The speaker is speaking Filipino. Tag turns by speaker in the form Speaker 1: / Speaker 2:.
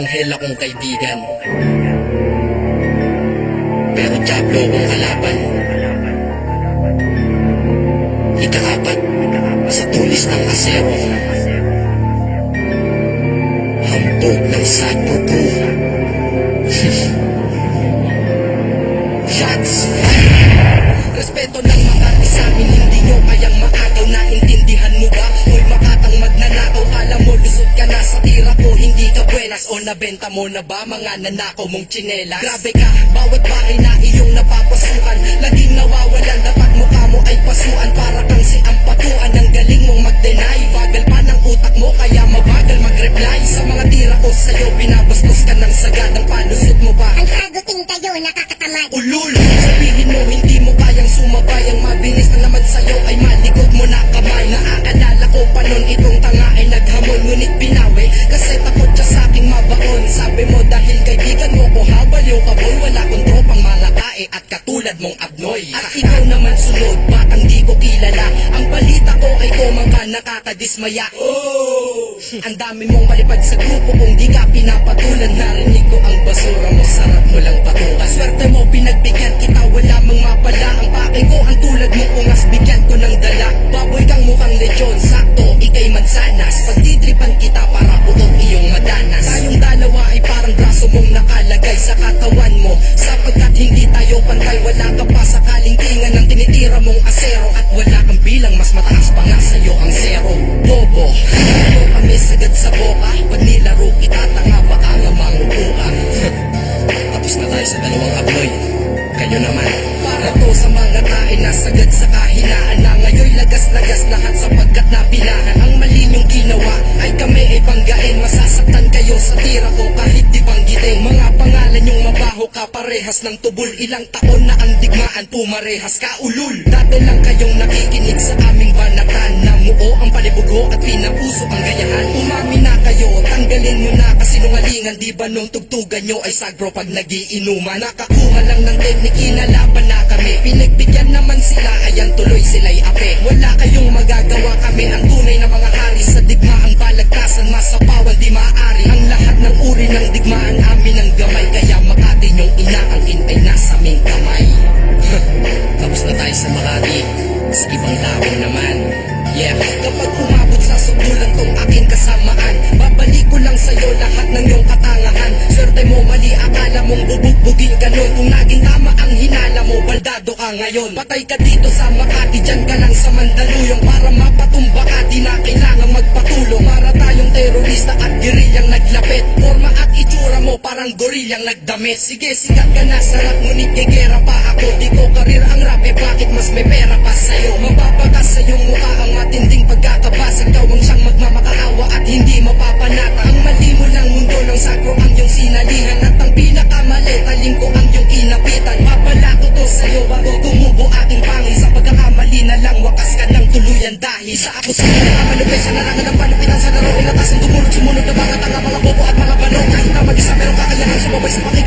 Speaker 1: anghel akong kaibigan. Pero Diablo akong kalaban. Ikaapat, sa tulis ng asero. Hambog ng sapupo. Shots! o nabenta mo na ba? Mga nanakaw mong tsinelas? Grabe ka, bawat bahay na iyong napapasukan. Laging nawawalan Dapat mukha mo ay pasuan. Para kang si ampatuan Ang galing mong mag-deny. Bagal pa ng utak mo Kaya mabagal mag-reply. Sa mga tira ko sa'yo Binabastos ka ng sagad Ang palusot mo pa
Speaker 2: Ang sagutin kayo, nakakatamad.
Speaker 1: Ulul Sabihin mo hindi mo kayang sumabay. Ang mabilis na naman sa'yo ay malikot mo na kamay. Naaalala ko pa nun katulad mong abnoy At ikaw naman sunod, batang di ko kilala. Ang balita ko ay kumang ka nakakadismaya. Ang dami mong malipad sa grupo kung di ka pinapatulan. Narinig ko ang basura mo, sarap mo lang patukan Swerte mo, pinagbigyan kita, wala mang sagad sa boka Pag nilaro kita, tanga baka nga mangupo ka Tapos na tayo sa dalawang abloy Kayo naman Para to sa mga tae na sagad sa kahinaan Na ngayon lagas-lagas lahat sapagkat napinahan Ang mali niyong ginawa ay kami ay banggain. Masasaktan kayo sa tira ko mabaho ka parehas ng tubol. Ilang taon na ang digmaan pumarehas ka ulul. Dati lang kayong nakikinig sa aming banatan. Namuo ang palibugo at pinapuso ang gayahan Umami na kayo, tanggalin mo na kasinungalingan Di ba nung tugtugan nyo ay sagro pag nagiinuman? Nakakuha lang ng teknik, inalaban na kami. Pinagbigyan naman sila, ayan tuloy sila'y Sa ibang tao naman. Yeah, kapag umabot sa subulan tong aking kasamaan Babalik ko lang sa'yo lahat ng iyong katangahan. Swerte mo mali, akala mong bubugbugin ka nun. Kung naging tama ang hinala mo, baldado ka ngayon. Patay ka dito sa Makati, dyan ka lang sa Mandaluyong Para mapatumba parang gorilyang nagdamit Sige, sikat ka na, sarap. Ngunit gigera pa ako. Di ko karir ang rap, eh bakit mas may pera pa sa'yo? Mababagas sa iyong mukha ang matinding pagkakabasa Ikaw ang siyang magmamakaawa at hindi mapapanata. Ang mali mo ng mundo ng sakro ang iyong sinalihan. At ang pinakamali, talim ko ang iyong kinapitan. Babala ko to sa'yo bago tumubo aking pangil Sa pagkakamali na lang, wakas ka ng tuluyan. Dahil sa ako sa pinakamalupit Sa larangan ng panupitan sa laro Inatas ang tumulog, sumunod na mga tanga Mga at Isso é meu batalha, mas uma mais uma